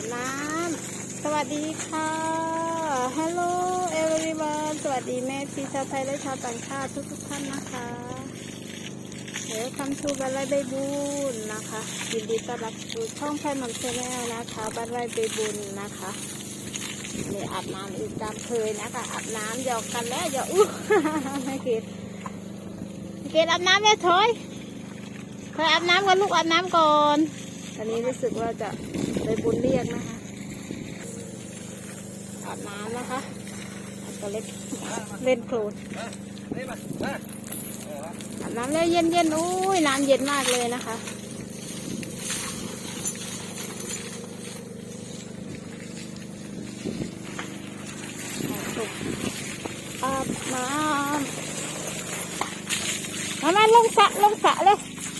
อาบน้ำสวัสดีค่ะ Hello everyone สวัสดีแม่พี่ชาวไทยและชาวต่างชาติทุกทุกๆท่านนะคะเดี๋ยวคำชูบันไลใบบุญนะคะยินดีต้อนรับสู่ช่องแพนมันเชนแนลนะคะบันไลใบบุญนะคะนี่อาบน้ำอีกตามเคยนะคะอาบน้ำหยอกกันแล้วหยอกอู้ไม่เกดเกดอาบน้ำเลยถอยถอยอาบน้ำก่อนลูกอาบน้ำก่อนตอนนี้รู้สึกว่าจะ ใบบุญเรียกนะคะอาบน้ำนะคะตัวเล็กเล่นโคลนอาบน้ำเลยเย็นเย็นๆอุ้ยน้ำเย็นมากเลยนะคะอาบน้ำมามาลงสระลงสระเลย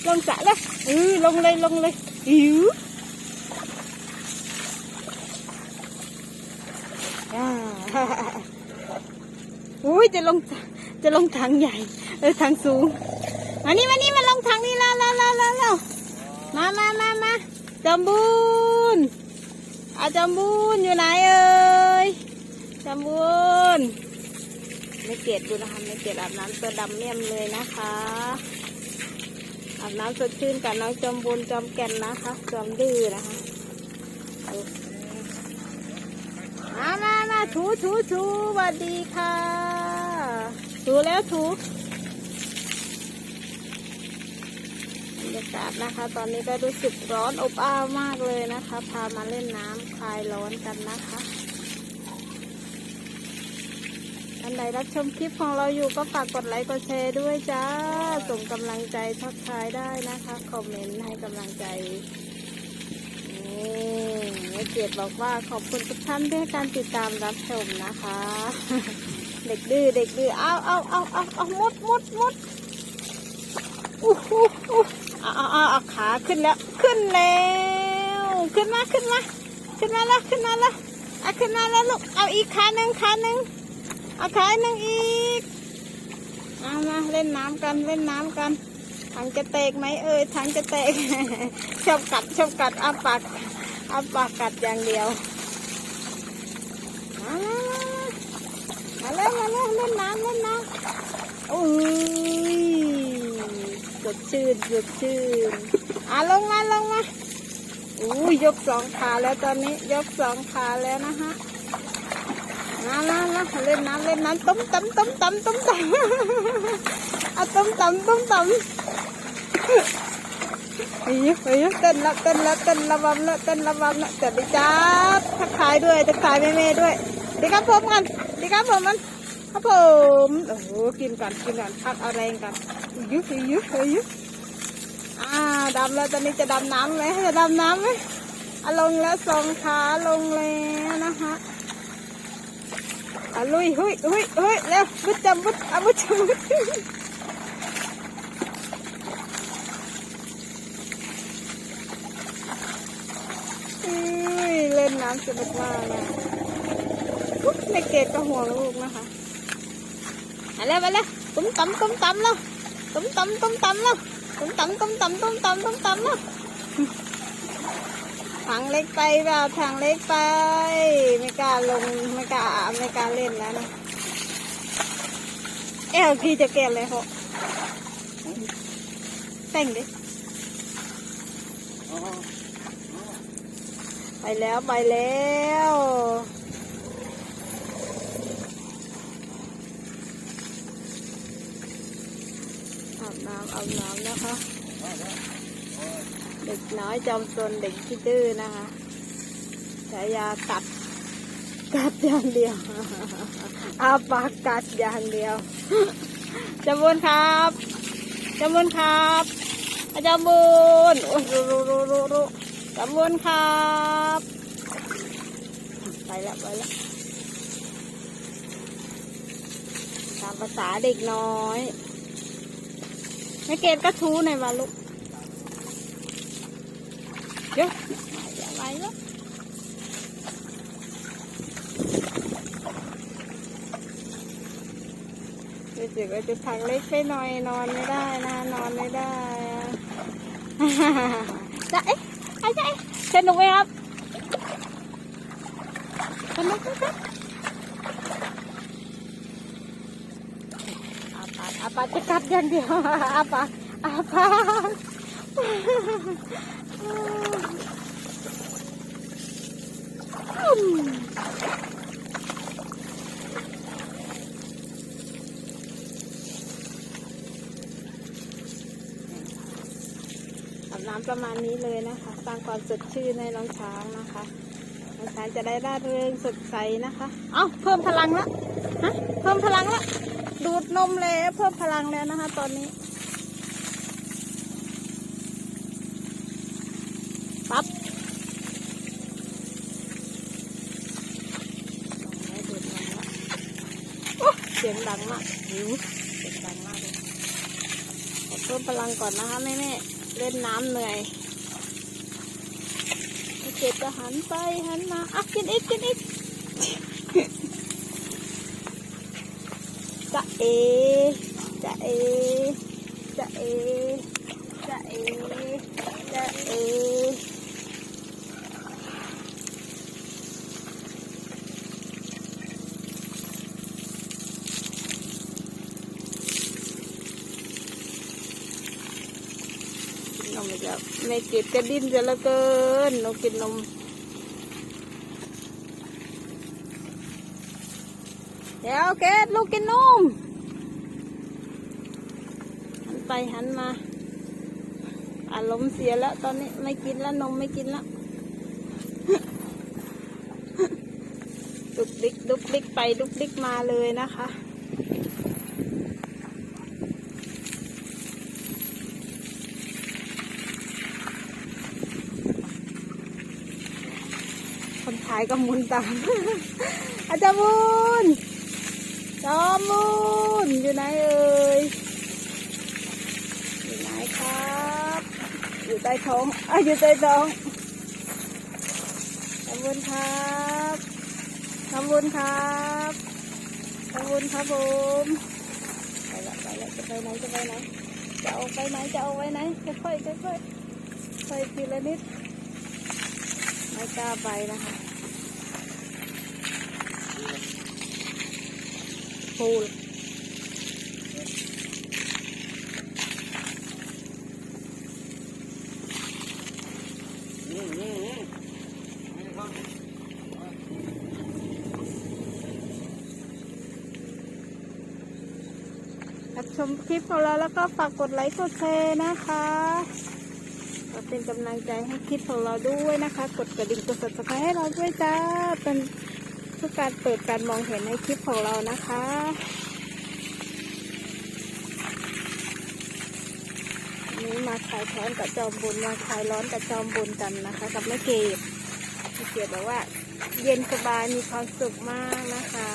ลงสระเลยอือลงเลยลงเลยอิ๋ว อุ้ยจะลงจะลงทางใหญ่ เออทางสูงมานี่มานี่มาลงทางนี้แล้วแล้วแล้วแล้วมามามามาจอมบูนอาจอมบูนอยู่ไหนเอ่ยจอมบูนไม่เกตดูนะคะไม่เกตอาบน้ำตัวดำเมี่ยมเลยนะคะอาบน้ำสดชื่นกับน้องจอมบูนจอมแก่นนะคะจอมดื้อนะคะมามา ถูถูถูสวัสดีค่ะ ถูแล้วถูบรรยากาศนะคะ ตอนนี้ก็รู้สึกร้อนอบอ้าวมากเลยนะคะ พามาเล่นน้ำคลายร้อนกันนะคะอันไหนรับชมคลิปของเราอยู่ก็ฝากกดไลค์กดแชร์ด้วยจ้า ส่งกำลังใจทักทายได้นะคะ คอมเมนต์ให้กำลังใจ นี่แม่เกียรติบอกว่าขอบคุณทุกท่านที่ให้การติดตามรับชมนะคะ เด็กดื้อเด็กดื้อเอาเอาเอาเอาเอามุดมุดมุดอู้หูอู้เอาเอาเอาเอาขาขึ้นแล้ว ขึ้นแล้ว ขึ้นมาขึ้นมาขึ้นมาแล้วขึ้นมาแล้วเอาขึ้นมาแล้วลูกเอาอีกขาหนึ่งขาหนึ่งเอาขาหนึ่งอีกเอามาเล่นน้ำกันเล่นน้ำกัน ถังจะแตกไหมเอ่ยถังจะแตก ชอบกัดชอบกัดอาปากอาปากกัดอย่างเดียวมาแล้วมาแล้วมาแล้วเล่นน้ำเล่นน้ำโอ้ยสดชื่นสดชื่นอะลงมาลงมาอุ้ยยกสองขาแล้วตอนนี้ ยกสองขาแล้วนะฮะมามามาเล่นน้ำเล่นน้ำตุ้มตั้มตุ้มตั้มตุ้มตั้มเอาตุ้มตั้มตุ้มตั้ม เฮ้ยเฮ้ยเต้นละเต้นละเต้นระบำละเต้นระบำละสวัสดีจ้าทักทายด้วยทักทายแม่ๆด้วยดีครับผมกันดีครับผมมันครับผมโอ้โหกินกันกินกันพักเอาแรงกันยุยยุยยุอ่าดำแล้วตอนนี้จะดำน้ำไหมจะดำน้ำไหมอะลงแล้วสองขาลงแล้วนะคะอะลุยหุยหุยหุยเร็วบุดจำบุดอะบุดจำบุด เล่นน้ำสนุกมากนะอุ๊ยในเกดก็ห่วงลูกนะคะมาแล้วมาแล้วตุ้มตำตุ้มตำแล้วตุ้มตำตุ้มตำแล้วตุ้มตำตุ้มตำตุ้มตำตุ้มตำแล้วทางเล็กไปเปล่าทางเล็กไป ไม่กล้าลงไม่กล้าไม่กล้าเล่นแล้วนะเอลพี่จะเกลเลยเหรอแต่งดิ ไปแล้วไปแล้วอาบน้ำอาบน้ำนะคะ เด็กน้อยจอมซนเด็กที่ดื้อนะคะฉายากัดกัดอย่างเดียวอาปากกัดอย่างเดียวจำบุญครับจำบุญครับอาจารย์บุญโอ้ยรู้รู้รู้รู้รู้ ขบคุณครับ ไปแล้วไปแล้วตามภาษาเด็กน้อยไม่เกณฑ์ก็ทูหน่อยมาลูกเดี๋ยวอย่าไปแล้วรู้สึกว่าจะทางเล็กไปหน่อยนอนไม่ได้นะ นอนไม่ได้อะจะเอ๊ะไอ้จะเอ๊ะ สนุกไหมครับกันนะกันนะอาปากอาปากจะกัดอย่างเดียวอาปากอาปากอืมอาบ น้ำประมาณนี้เลยนะคะสร้างความสดชื่นให้น้องช้างนะคะน้องช้างจะได้ร่าเริงสดใสนะคะ เอ้าเพิ่มพลังละฮะเพิ่มพลังละดูดนมแล้วเพิ่มพลังแล้วนะคะ ตอนนี้ปั๊บดูดนมละโอ้เสียงดังมากหิวเสียงดังมากเลยขอเพิ่มพลังก่อนนะคะแม่แม่ๆ เล่นน้ำเหนื่อยเจ็บจะหันไปหันมาอะกินอีกกินอีกจะเอจะเอจะเอจะเอจะเอกินนม อีกแล้วแม่เก็บกระดิ้นจะละเกินนูกินนมเดี๋ยวเกดลูกกินนมหันไปหันมาอารมณ์เสียแล้ว ตอนนี้ไม่กินแล้วนมไม่กินแล้วดุกดิกดุกดิกไปดุกดิกมาเลยนะคะายก็มุนตาม อาจารย์บุญจอมบุญอยู่ไหนเอ่ยอยู่ไหนครับ อยู่ใต้ท้องอะอยู่ใต้ท้องจอมบุญครับจอมบุญครับจอมบุญครับผมไปละไปละจะไปไหนจะไปไหนจะเอาไปไหนจะเอาไว้ไหนค่อยๆค่อยๆค่อยทีละนิดไม่กล้าไปนะคะ พูลรับชมคลิปของเราแล้วก็ฝากกดไลค์กดแชร์นะคะก็เป็นกำลังใจให้คลิปของเราด้วยนะคะ กดกระดิ่งกด subscribe ให้เราด้วยจ้าเป็น เพื่อการเปิดการมองเห็นในคลิปของเรานะคะ นี้มาขายร้อนกับจอมบุญมาขายร้อนกับจอมบุญกันนะคะ กับแม่เกดแม่เกดบอกว่า เย็นสบายมีความสุขมากนะคะ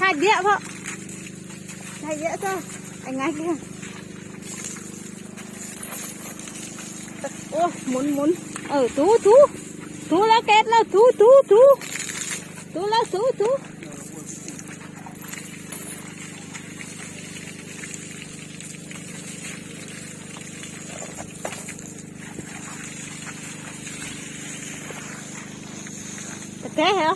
ถ่ายเยอะเพราะถ่ายเยอะจ้ะไอ้ไงเนี่ย อ้หมุนหมุนเออถูถูถูแล้วเกตแล้วถูถูถูถูแล้วถูถูแต่แกเหรอ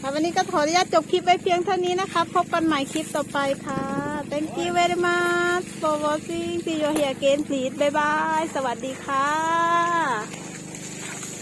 ค่ะวันนี้ก็ขออนุญาตจบคลิปไว้เพียงเท่านี้นะคะ พบกันใหม่คลิปต่อไปค่ะ thank you very much for watching see you here again please bye bye สวัสดีค่ะ